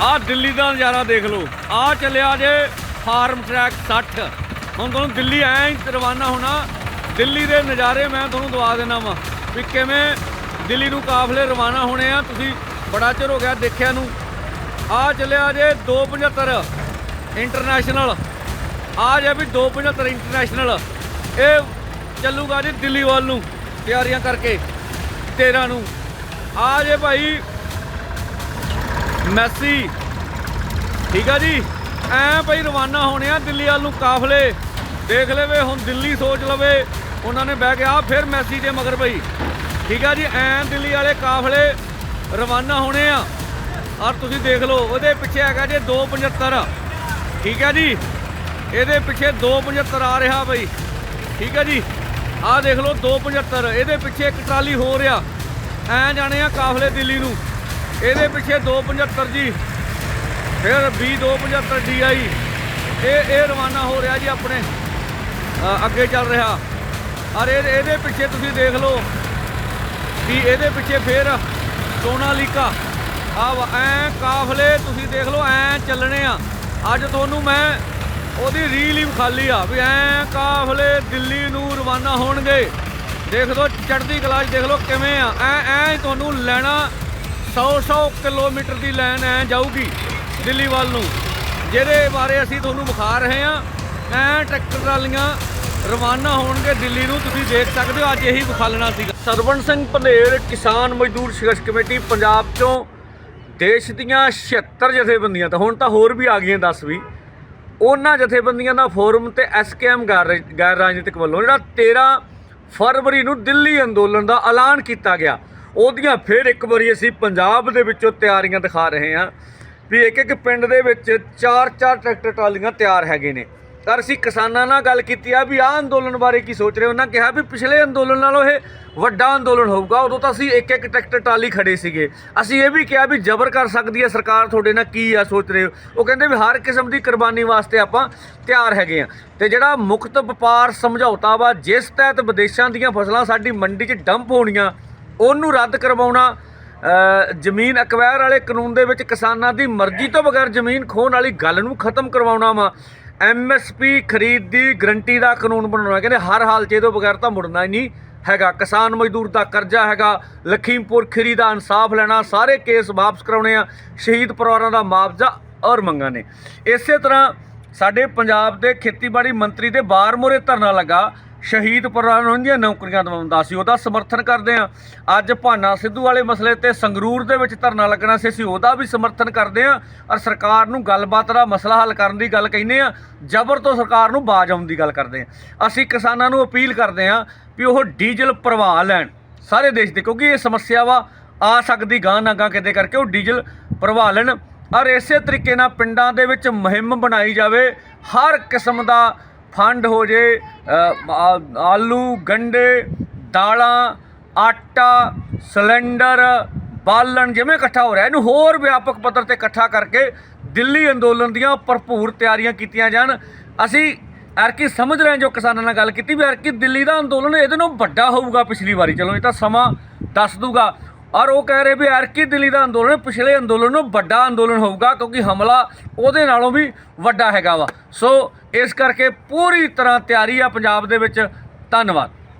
ਆਹ ਦਿੱਲੀ ਦਾ ਨਜ਼ਾਰਾ ਦੇਖ ਲਓ। ਆਹ ਚੱਲਿਆ ਜੇ ਫਾਰਮ ਟਰੈਕ 60 ਹੁਣ ਤੁਹਾਨੂੰ ਦਿੱਲੀ ਐਂ ਹੀ ਰਵਾਨਾ ਹੋਣਾ। ਦਿੱਲੀ ਦੇ ਨਜ਼ਾਰੇ ਮੈਂ ਤੁਹਾਨੂੰ ਦਵਾ ਦੇਣਾ ਵਾ ਵੀ ਕਿਵੇਂ ਦਿੱਲੀ ਨੂੰ ਕਾਫਲੇ ਰਵਾਨਾ ਹੋਣੇ ਆ। ਤੁਸੀਂ ਬੜਾ ਚਿਰ ਹੋ ਗਿਆ ਦੇਖਿਆ ਨੂੰ। ਆਹ ਚੱਲਿਆ ਜੇ 275 ਇੰਟਰਨੈਸ਼ਨਲ। ਆ ਜੇ ਵੀ 275 ਇੰਟਰਨੈਸ਼ਨਲ। ਇਹ ਚੱਲੂਗਾ ਜੀ ਦਿੱਲੀ ਵੱਲ ਨੂੰ ਤਿਆਰੀਆਂ ਕਰਕੇ 13 ਨੂੰ। ਆ ਜੇ ਭਾਈ ਮੈਸੀ। ਠੀਕ ਆ ਜੀ। ਐ ਭਾਈ ਰਵਾਨਾ ਹੋਣੇ ਆ ਦਿੱਲੀ ਵੱਲ ਨੂੰ ਕਾਫਲੇ। ਦੇਖ ਲਵੇ, ਹੁਣ ਦਿੱਲੀ ਸੋਚ ਲਵੇ। ਉਹਨਾਂ ਨੇ ਬਹਿ ਗਿਆ, ਫਿਰ ਮੈਸੀ ਦੇ ਮਗਰ ਭਾਈ ਠੀਕ ਆ ਜੀ, ਐ ਦਿੱਲੀ ਵਾਲੇ ਕਾਫਲੇ ਰਵਾਨਾ ਹੋਣੇ ਆ। ਔਰ ਤੁਸੀਂ ਦੇਖ ਲਓ, ਉਹਦੇ ਪਿੱਛੇ ਹੈਗਾ ਜੇ 275 ਠੀਕ ਹੈ ਜੀ। ਇਹਦੇ ਪਿੱਛੇ 275 ਆ ਰਿਹਾ ਬਈ। ਠੀਕ ਹੈ ਜੀ। ਆਹ ਦੇਖ ਲਓ 275 ਇਹਦੇ ਪਿੱਛੇ ਇੱਕ ਟਰਾਲੀ ਹੋ ਰਿਹਾ ਐ ਜਾਣੇ ਆ ਕਾਫਲੇ ਦਿੱਲੀ ਨੂੰ। ਇਹਦੇ ਪਿੱਛੇ 275 ਜੀ, ਫਿਰ B275 DI ਇਹ ਇਹ ਰਵਾਨਾ ਹੋ ਰਿਹਾ ਜੀ ਆਪਣੇ। ਅੱਗੇ ਚੱਲ ਰਿਹਾ। ਔਰ ਇਹ, ਇਹਦੇ ਪਿੱਛੇ ਤੁਸੀਂ ਦੇਖ ਲਓ ਵੀ ਇਹਦੇ ਪਿੱਛੇ ਫੇਰ ਸੋਨਾਲੀਕਾ ਆ ਐ ਕਾਫਲੇ ਤੁਸੀਂ ਦੇਖ ਲਓ, ਐ ਚੱਲਣੇ ਆ। ਅੱਜ ਤੁਹਾਨੂੰ ਮੈਂ ਉਹਦੀ ਰੀਲ ਹੀ ਖਾਲੀ ਆ ਵੀ ਐ ਕਾਫਲੇ ਦਿੱਲੀ ਨੂੰ ਰਵਾਨਾ ਹੋਣਗੇ। ਦੇਖ ਲਓ, ਚੜ੍ਹਦੀ ਕਲਾ ਦੇਖ ਲਓ ਕਿਵੇਂ ਆ। ਐ ਐ ਤੁਹਾਨੂੰ ਲੈਣਾ 100 100 ਕਿਲੋਮੀਟਰ ਦੀ ਲਾਈਨ ਐ ਜਾਊਗੀ ਦਿੱਲੀ ਵੱਲ ਨੂੰ। ਜਿਹਦੇ ਬਾਰੇ ਅਸੀਂ ਤੁਹਾਨੂੰ ਵਿਖਾ ਰਹੇ ਆ ਐ ਟਰੈਕਟਰ ਟਰਾਲੀਆਂ ਰਵਾਨਾ ਹੋਣਗੇ ਦਿੱਲੀ ਨੂੰ। ਤੁਸੀਂ ਦੇਖ ਸਕਦੇ ਹੋ, ਅੱਜ ਇਹੀ ਵਿਖਾਲਣਾ ਸੀਗਾ। ਸਰਵਣ ਸਿੰਘ ਪੰਧੇਰ ਕਿਸਾਨ ਮਜ਼ਦੂਰ ਸੰਘਰਸ਼ ਕਮੇਟੀ, ਪੰਜਾਬ ਚੋਂ ਦੇਸ਼ ਦੀਆਂ 76 ਜਥੇਬੰਦੀਆਂ ਤਾਂ ਹੁਣ ਤਾਂ ਹੋਰ ਵੀ ਆ ਗਈਆਂ 10 ਵੀ ਉਹਨਾਂ ਜਥੇਬੰਦੀਆਂ ਦਾ ਫੋਰਮ ਤੇ ਐਸਕੇਐਮ ਗੈਰ ਗੈਰ ਰਾਜਨੀਤਿਕ ਵੱਲੋਂ ਜਿਹੜਾ 13 ਫਰਵਰੀ ਨੂੰ ਦਿੱਲੀ ਅੰਦੋਲਨ ਦਾ ਐਲਾਨ ਕੀਤਾ ਗਿਆ। ਉਹਦੀਆਂ ਫਿਰ ਇੱਕ ਵਾਰੀ ਅਸੀਂ ਪੰਜਾਬ ਦੇ ਵਿੱਚੋਂ ਤਿਆਰੀਆਂ ਦਿਖਾ ਰਹੇ ਹਾਂ ਵੀ ਇੱਕ ਇੱਕ ਪਿੰਡ ਦੇ ਵਿੱਚ ਚਾਰ ਚਾਰ ਟਰੈਕਟਰ ਟਰਾਲੀਆਂ ਤਿਆਰ ਹੈਗੇ ਨੇ। ਪਰ ਅਸੀਂ ਕਿਸਾਨਾਂ ਨਾਲ ਗੱਲ ਕੀਤੀ ਆ ਵੀ ਆਹ ਅੰਦੋਲਨ ਬਾਰੇ ਕੀ ਸੋਚ ਰਹੇ ਹੋ? ਉਹਨਾਂ ਕਿਹਾ ਵੀ ਪਿਛਲੇ ਅੰਦੋਲਨ ਨਾਲੋਂ ਇਹ ਵੱਡਾ ਅੰਦੋਲਨ ਹੋਊਗਾ। ਉਦੋਂ ਤਾਂ ਅਸੀਂ ਇੱਕ ਇੱਕ ਟਰੈਕਟਰ ਟਰਾਲੀ ਖੜੇ ਸੀਗੇ। ਅਸੀਂ ਇਹ ਵੀ ਕਿਹਾ ਵੀ ਜ਼ਬਰ ਕਰ ਸਕਦੀ ਹੈ ਸਰਕਾਰ ਤੁਹਾਡੇ ਨਾਲ ਕੀ ਆ ਸੋਚ ਰਹੇ ਹੋ? ਉਹ ਕਹਿੰਦੇ ਵੀ ਹਰ ਕਿਸਮ ਦੀ ਕੁਰਬਾਨੀ ਵਾਸਤੇ ਆਪਾਂ ਤਿਆਰ ਹੈਗੇ ਆ ਤੇ ਜਿਹੜਾ ਮੁਕਤ ਵਪਾਰ ਸਮਝੌਤਾ ਵਾ, ਜਿਸ ਤਹਿਤ ਵਿਦੇਸ਼ਾਂ ਦੀਆਂ ਫਸਲਾਂ ਸਾਡੀ ਮੰਡੀ 'ਚ ਡੰਪ ਹੋਣੀਆਂ ਉਹਨੂੰ ਰੱਦ ਕਰਵਾਉਣਾ ਜ਼ਮੀਨ ਅਕਵਾਇਰ ਵਾਲੇ ਕਾਨੂੰਨ ਦੇ ਵਿੱਚ ਕਿਸਾਨਾਂ ਦੀ ਮਰਜ਼ੀ ਤੋਂ ਬਗੈਰ ਜ਼ਮੀਨ ਖੋਹਣ ਵਾਲੀ ਗੱਲ ਨੂੰ ਖਤਮ ਕਰਵਾਉਣਾ ਵਾ। ਐਮਐਸਪੀ ਖਰੀਦ ਦੀ ਗਰੰਟੀ ਦਾ ਕਾਨੂੰਨ ਬਣਾਉਣਾ ਕਹਿੰਦੇ ਹਰ ਹਾਲ 'ਚ ਇਹ ਤੋਂ ਬਗੈਰ ਤਾਂ ਮੁੜਨਾ ਹੀ ਨਹੀਂ ਹੈਗਾ। ਕਿਸਾਨ ਮਜ਼ਦੂਰ ਦਾ ਕਰਜ਼ਾ ਹੈਗਾ। ਲਖੀਮਪੁਰ ਖੀਰੀ ਦਾ ਇਨਸਾਫ ਲੈਣਾ, ਸਾਰੇ ਕੇਸ ਵਾਪਸ ਕਰਾਉਣੇ ਆ। ਸ਼ਹੀਦ ਪਰਿਵਾਰਾਂ ਦਾ ਮੁਆਵਜ਼ਾ ਔਰ ਮੰਗਾਂ ਨੇ। ਇਸੇ ਤਰ੍ਹਾਂ ਸਾਡੇ ਪੰਜਾਬ ਦੇ ਖੇਤੀਬਾੜੀ ਮੰਤਰੀ ਦੇ ਬਾਰ ਮੋਰੇ ਧਰਨਾ ਲੱਗਾ। ਸ਼ਹੀਦ ਪਰਿਵਾਰਾਂ ਨੂੰ ਦੀਆਂ ਨੌਕਰੀਆਂ ਦਿਵਾਉਂਦਾ ਸੀ, ਉਹਦਾ ਸਮਰਥਨ ਕਰਦੇ ਆ ਅੱਜ ਭਾਨਾ ਸਿੱਧੂ ਵਾਲੇ ਮਸਲੇ ਤੇ ਸੰਗਰੂਰ ਦੇ ਵਿੱਚ ਧਰਨਾ ਲੱਗਣਾ ਸੀ, ਅਸੀਂ ਉਹਦਾ ਵੀ ਸਮਰਥਨ ਕਰਦੇ ਆ ਔਰ ਸਰਕਾਰ ਨੂੰ ਗੱਲਬਾਤ ਦਾ ਮਸਲਾ ਹੱਲ ਕਰਨ ਦੀ ਗੱਲ ਕਹਿੰਦੇ ਆ ਜ਼ਬਰ ਤੋਂ ਸਰਕਾਰ ਨੂੰ ਬਾਜ ਆਉਣ ਦੀ ਗੱਲ ਕਰਦੇ ਆ ਅਸੀਂ ਕਿਸਾਨਾਂ ਨੂੰ ਅਪੀਲ ਕਰਦੇ ਆ ਵੀ ਉਹ ਡੀਜ਼ਲ ਪ੍ਰਵਾਹ ਲੈਣ। ਸਾਰੇ ਦੇਸ਼ ਦੇ, ਕਿਉਂਕਿ ਇਹ ਸਮੱਸਿਆ ਵਾ, ਆ ਸਕਦੀ ਗਾਂ ਨਾ ਗਾਂ ਕਿਤੇ ਕਰਕੇ ਉਹ ਡੀਜ਼ਲ ਪ੍ਰਵਾਹ ਲੈਣ। ਔਰ ਇਸੇ ਤਰੀਕੇ ਨਾਲ ਪਿੰਡਾਂ ਦੇ ਵਿੱਚ ਮੁਹਿੰਮ ਬਣਾਈ ਜਾਵੇ, ਹਰ ਕਿਸਮ ਦਾ ਫੰਡ ਹੋ ਜੇ ਆਲੂ, ਗੰਡੇ, ਦਾਲਾਂ, ਆਟਾ, ਸਿਲੰਡਰ, ਬਾਲਣ ਜਿਵੇਂ ਇਕੱਠਾ ਹੋ ਰਿਹਾ, ਇਹਨੂੰ ਹੋਰ ਵਿਆਪਕ ਪੱਧਰ ਤੇ ਇਕੱਠਾ ਕਰਕੇ ਦਿੱਲੀ ਅੰਦੋਲਨ ਦੀਆਂ ਭਰਪੂਰ ਤਿਆਰੀਆਂ ਕੀਤੀਆਂ ਜਾਣ। ਅਸੀਂ ਐਰਕੀ ਸਮਝ ਰਹੇ ਜੋ ਕਿਸਾਨਾਂ ਨਾਲ ਗੱਲ ਕੀਤੀ ਵੀ ਐਰਕੀ ਦਿੱਲੀ ਦਾ ਅੰਦੋਲਨ ਇਹਦੇ ਨਾਲੋਂ ਵੱਡਾ ਹੋਊਗਾ ਪਿਛਲੀ ਵਾਰੀ। ਚਲੋ, ਇਹ ਤਾਂ ਸਮਾਂ ਦੱਸ ਦੂਗਾ ਔਰ ਉਹ ਕਹਿ ਰਹੇ ਵੀ ਐਰਕੀ ਦਿੱਲੀ ਦਾ ਅੰਦੋਲਨ ਪਿਛਲੇ ਅੰਦੋਲਨ ਨੂੰ ਵੱਡਾ ਅੰਦੋਲਨ ਹੋਊਗਾ ਕਿਉਂਕਿ ਹਮਲਾ ਉਹਦੇ ਨਾਲੋਂ ਵੀ ਵੱਡਾ ਹੈਗਾ ਵਾ। ਸੋ ਇਸ ਕਰਕੇ ਪੂਰੀ ਤਰ੍ਹਾਂ ਤਿਆਰੀ ਆ ਪੰਜਾਬ ਦੇ ਵਿੱਚ। ਧੰਨਵਾਦ।